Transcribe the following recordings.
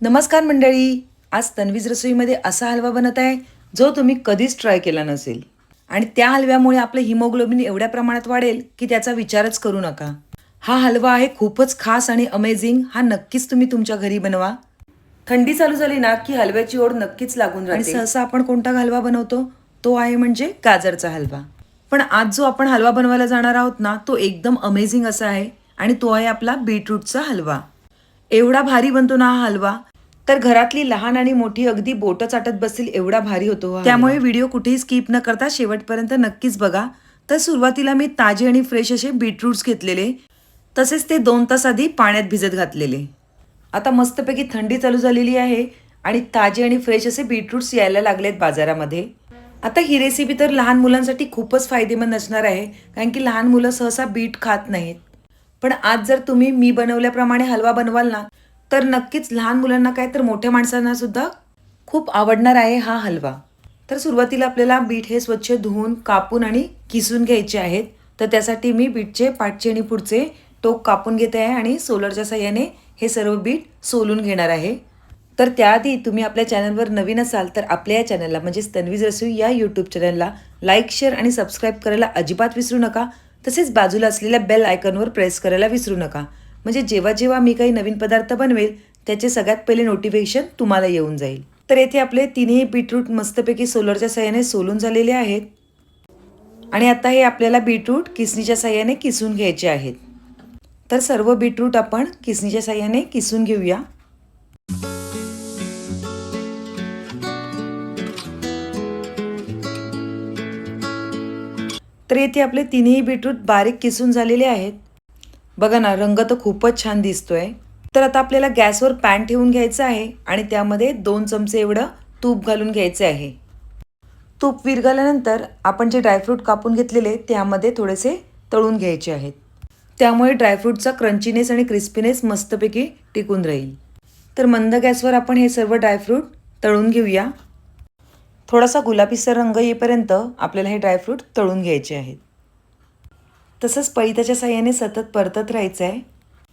नमस्कार मंडळी. आज तन्वीज रसोईमध्ये असा हलवा बनत आहे जो तुम्ही कधीच ट्राय केला नसेल. आणि त्या हलव्यामुळे आपलं हिमोग्लोबिन एवढ्या प्रमाणात वाढेल की त्याचा विचारच करू नका. हा हलवा आहे खूपच खास आणि अमेझिंग हा नक्कीच तुम्ही तुमच्या घरी बनवा. थंडी चालू झाली ना की हलव्याची ओढ नक्कीच लागून राहते. आणि सहसा आपण कोणता हलवा बनवतो? तो आहे म्हणजे गाजरचा हलवा. पण आज जो आपण हलवा बनवायला जाणार आहोत ना तो एकदम अमेझिंग असा आहे आणि तो आहे आपला बीटरूटचा हलवा. एवढा भारी बनतो ना हा हलवा तर घरातली लहान आणि मोठी अगदी बोट चाटत बसतील एवढा भारी होतो त्यामुळे व्हिडिओ कुठेही स्किप न करता शेवटपर्यंत नक्कीच बघा. तर सुरुवातीला मी ताजे आणि फ्रेश असे बीटरूट्स घेतलेले. तसेच ते दोन तास आधी पाण्यात भिजत घातलेले. आता मस्तपैकी थंडी चालू झालेली आहे आणि ताजे आणि फ्रेश असे बीटरूट्स यायला लागलेत बाजारामध्ये. आता ही रेसिपी तर लहान मुलांसाठी खूपच फायदेमंद असणार आहे कारण की लहान मुलं सहसा बीट खात नाहीत. पण आज जर तुम्ही मी बनवल्याप्रमाणे हलवा बनवाल ना तर नक्कीच लहान मुलांना काय तर मोठ्या माणसांना सुद्धा खूप आवडणार आहे हा हलवा. तर सुरुवातीला आपल्याला बीट हे स्वच्छ धुवून कापून आणि किसून घ्यायचे आहेत. तर त्यासाठी मी बीटचे पाठचे आणि पुढचे टोक कापून घेते आहे आणि सोलरच्या साह्याने हे सर्व बीट सोलून घेणार आहे. तर त्याआधी तुम्ही आपल्या चॅनलवर नवीन असाल तर आपल्या या चॅनलला म्हणजेच तन्वीज रसोई या यूट्यूब चॅनलला लाईक शेअर आणि सबस्क्राईब करायला अजिबात विसरू नका. तसेच बाजूला असलेल्या बेल आयकॉनवर प्रेस करायला विसरू नका. म्हणजे जेव्हा जेव्हा मी काही नवीन पदार्थ बनवेल त्याचे सगळ्यात पहिले नोटिफिकेशन तुम्हाला येऊन जाईल. तर येथे आपले तिन्ही बीटरूट मस्तपैकी सोलरच्या सहाय्याने सोलून झालेले आहेत. आणि आता हे आपल्याला बीटरूट किसणीच्या साह्याने किसून घ्यायचे आहेत. तर सर्व बीटरूट आपण किसणीच्या साह्याने किसून घेऊया. तर येथे आपले तिन्ही बीटरूट बारीक किसून झालेले आहेत. बघा ना रंग तर खूपच छान दिसतोय. तर आता आपल्याला गॅसवर पॅन ठेवून घ्यायचं आहे आणि त्यामध्ये दोन चमचे एवढं तूप घालून घ्यायचे आहे. तूप विरघळल्यानंतर आपण जे ड्रायफ्रूट कापून घेतलेले त्यामध्ये थोडेसे तळून घ्यायचे आहेत. त्यामुळे ड्रायफ्रूटचा क्रंचीनेस आणि क्रिस्पीनेस मस्तपैकी टिकून राहील. तर मंद गॅसवर आपण हे सर्व ड्रायफ्रूट तळून घेऊया. थोडासा गुलाबीसर रंग येईपर्यंत आपल्याला हे ड्रायफ्रूट तळून घ्यायचे आहेत. तसंच पळीताच्या साह्याने सतत परतत राहायचं आहे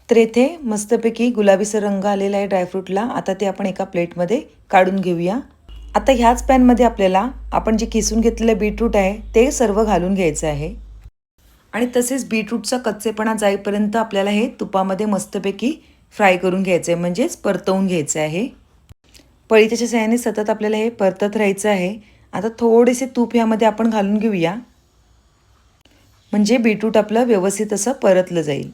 तर येथे मस्तपैकी गुलाबीचा रंग आलेला आहे ड्रायफ्रूटला. आता ते आपण एका प्लेटमध्ये काढून घेऊया. आता ह्याच पॅनमध्ये आपल्याला आपण जे किसून घेतलेलं बीटरूट आहे ते सर्व घालून घ्यायचं आहे. आणि तसेच बीटरूटचा कच्चेपणा जाईपर्यंत आपल्याला हे तुपामध्ये मस्तपैकी फ्राय करून घ्यायचं आहे म्हणजेच परतवून घ्यायचं आहे. पळीच्या सहाय्याने सतत आपल्याला हे परतत राहायचं आहे. आता थोडेसे तूप ह्यामध्ये आपण घालून घेऊया. म्हणजे बीटरूट आपलं व्यवस्थित असं परतलं जाईल.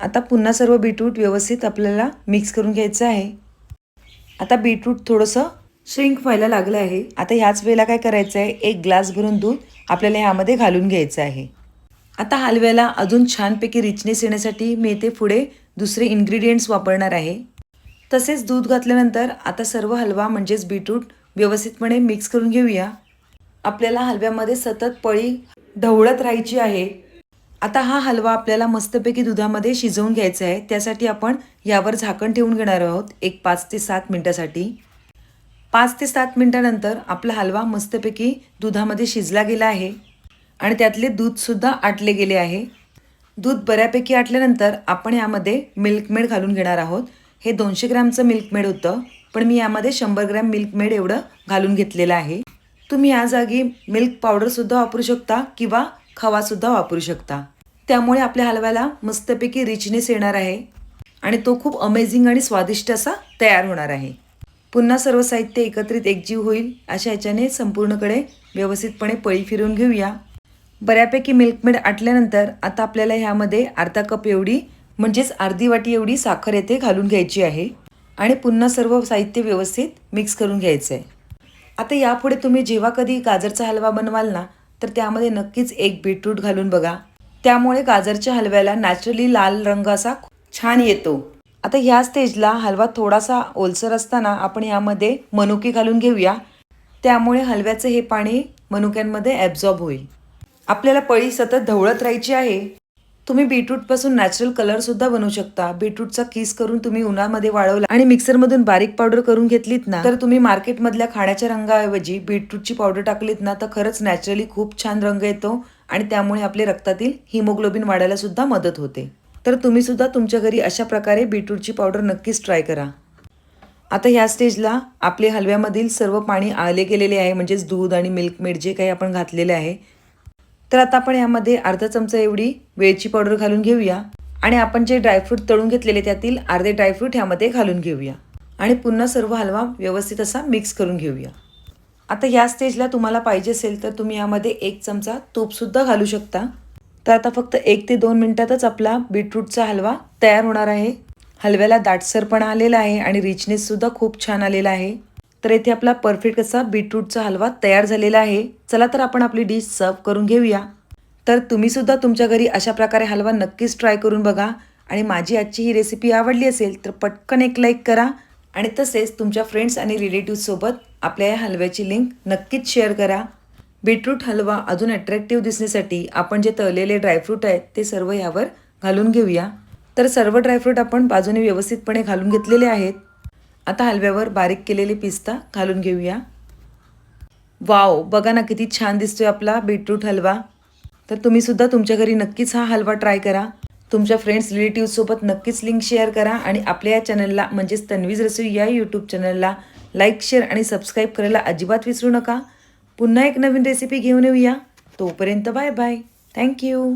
आता पुन्हा सर्व बीटरूट व्यवस्थित आपल्याला मिक्स करून घ्यायचं आहे. आता बीटरूट थोडंसं श्रिंक व्हायला लागलं आहे. आता ह्याच वेळेला काय करायचं आहे? एक ग्लास भरून दूध आपल्याला ह्यामध्ये घालून घ्यायचं आहे. आता हलव्याला अजून छानपैकी रिचनेस येण्यासाठी मी इथे पुढे दुसरे इन्ग्रेडियंट्स वापरणार आहे. तसेच दूध घातल्यानंतर आता सर्व हलवा म्हणजेच बीटरूट व्यवस्थितपणे मिक्स करून घेऊया. आपल्याला हलव्यामध्ये सतत पळी ढवळत राहायची आहे. आता हा हलवा आपल्याला मस्तपैकी दुधामध्ये शिजवून घ्यायचा आहे. त्यासाठी आपण यावर झाकण ठेवून घेणार आहोत. एक पाच ते सात मिनटासाठी. पाच ते सात मिनटानंतर आपला हलवा मस्तपैकी दुधामध्ये शिजला गेला आहे. आणि त्यातले दूधसुद्धा आटले गेले आहे. दूध बऱ्यापैकी आटल्यानंतर आपण यामध्ये मिल्कमेड घालून घेणार आहोत. हे दोनशे ग्रॅमचं मिल्कमेड होतं. पण मी यामध्ये शंभर ग्रॅम मिल्कमेड एवढं घालून घेतलेलं आहे. तुम्ही या जागी मिल्क पावडरसुद्धा वापरू शकता किंवा खवासुद्धा वापरू शकता. त्यामुळे आपल्या हलव्याला मस्तपैकी रिचनेस येणार आहे आणि तो खूप अमेझिंग आणि स्वादिष्ट असा तयार होणार आहे. पुन्हा सर्व साहित्य एकत्रित एकजीव होईल अशा ह्याच्याने संपूर्णकडे व्यवस्थितपणे पळी फिरून घेऊया. बऱ्यापैकी मिल्कमेड आटल्यानंतर आता आपल्याला ह्यामध्ये अर्धा कप एवढी म्हणजेच अर्धी वाटी एवढी साखर येथे घालून घ्यायची आहे. आणि पुन्हा सर्व साहित्य व्यवस्थित मिक्स करून घ्यायचं आहे आता यापुढे तुम्ही जेव्हा कधी गाजरचा हलवा बनवाल ना तर त्यामध्ये नक्कीच एक बीटरूट घालून बघा. त्यामुळे गाजरच्या हलव्याला नॅचरली लाल रंग असा छान येतो. आता ह्या स्टेजला हलवा थोडासा ओलसर असताना आपण यामध्ये मनुके घालून घेऊया. त्यामुळे हलव्याचं हे पाणी मनुक्यांमध्ये ॲब्झॉर्ब होईल. आपल्याला पळी सतत ढवळत राहायची आहे. तुम्ही बीटरूटपासून नॅचरल कलर सुद्धा बनवू शकता. बीटरूटचा किस करून तुम्ही उन्हामध्ये वाळवला आणि मिक्सरमधून बारीक पावडर करून घेतलीत ना तर तुम्ही मार्केटमधल्या खाण्याच्या रंगाऐवजी बीटरूटची पावडर टाकलीत ना तर खरंच नॅचरली खूप छान रंग येतो आणि त्यामुळे आपले रक्तातील हिमोग्लोबिन वाढायला सुद्धा मदत होते. तर तुम्ही सुद्धा तुमच्या घरी अशा प्रकारे बीटरूटची पावडर नक्कीच ट्राय करा. आता ह्या स्टेजला आपले हलव्यामधील सर्व पाणी आले गेलेले आहे म्हणजेच दूध आणि मिल्क मेड जे काही आपण घातलेले आहे तर आता आपण यामध्ये अर्धा चमचा एवढी वेलची पावडर घालून घेऊया. आणि आपण जे ड्रायफ्रूट तळून घेतलेले त्यातील अर्धे ड्रायफ्रूट ह्यामध्ये घालून घेऊया. आणि पुन्हा सर्व हलवा व्यवस्थित असा मिक्स करून घेऊया. आता या स्टेजला तुम्हाला पाहिजे असेल तर तुम्ही यामध्ये एक चमचा तूपसुद्धा घालू शकता. तर आता फक्त एक ते दोन मिनटातच आपला बीटरूटचा हलवा तयार होणार आहे. हलव्याला दाटसरपणा आलेला आहे आणि रिचनेससुद्धा खूप छान आलेला आहे. तर येथे आपला परफेक्ट असा बीटरूटचा हलवा तयार झालेला आहे. चला तर आपण आपली डिश सर्व करून घेऊया. तर तुम्हीसुद्धा तुमच्या घरी अशा प्रकारे हलवा नक्कीच ट्राय करून बघा. आणि माझी आजची ही रेसिपी आवडली असेल तर पटकन एक लाईक करा. आणि तसेच तुमच्या फ्रेंड्स आणि रिलेटिव्हसोबत आपल्या या हलव्याची लिंक नक्कीच शेअर करा. बीटरूट हलवा अजून अट्रॅक्टिव्ह दिसण्यासाठी आपण जे तळलेले ड्रायफ्रूट आहेत ते सर्व यावर घालून घेऊया. तर सर्व ड्रायफ्रूट आपण बाजूने व्यवस्थितपणे घालून घेतलेले आहेत. आता हलव्यावर बारीक केलेले पिस्ता घालून घेऊया. वाव बघा ना किती छान दिसतोय आपला बीटरूट हलवा. तर तुम्ही सुद्धा तुमच्या घरी नक्कीच हा हलवा ट्राय करा. तुमच्या फ्रेंड्स रिलेटिव्हसोबत नक्कीच लिंक शेअर करा आणि आपल्या या चॅनलला म्हणजेच तन्वीज रसोई या यूट्यूब चॅनलला लाईक शेअर आणि सबस्क्राईब करायला अजिबात विसरू नका. पुन्हा एक नवीन रेसिपी घेऊन येऊया. तोपर्यंत बाय बाय थँक्यू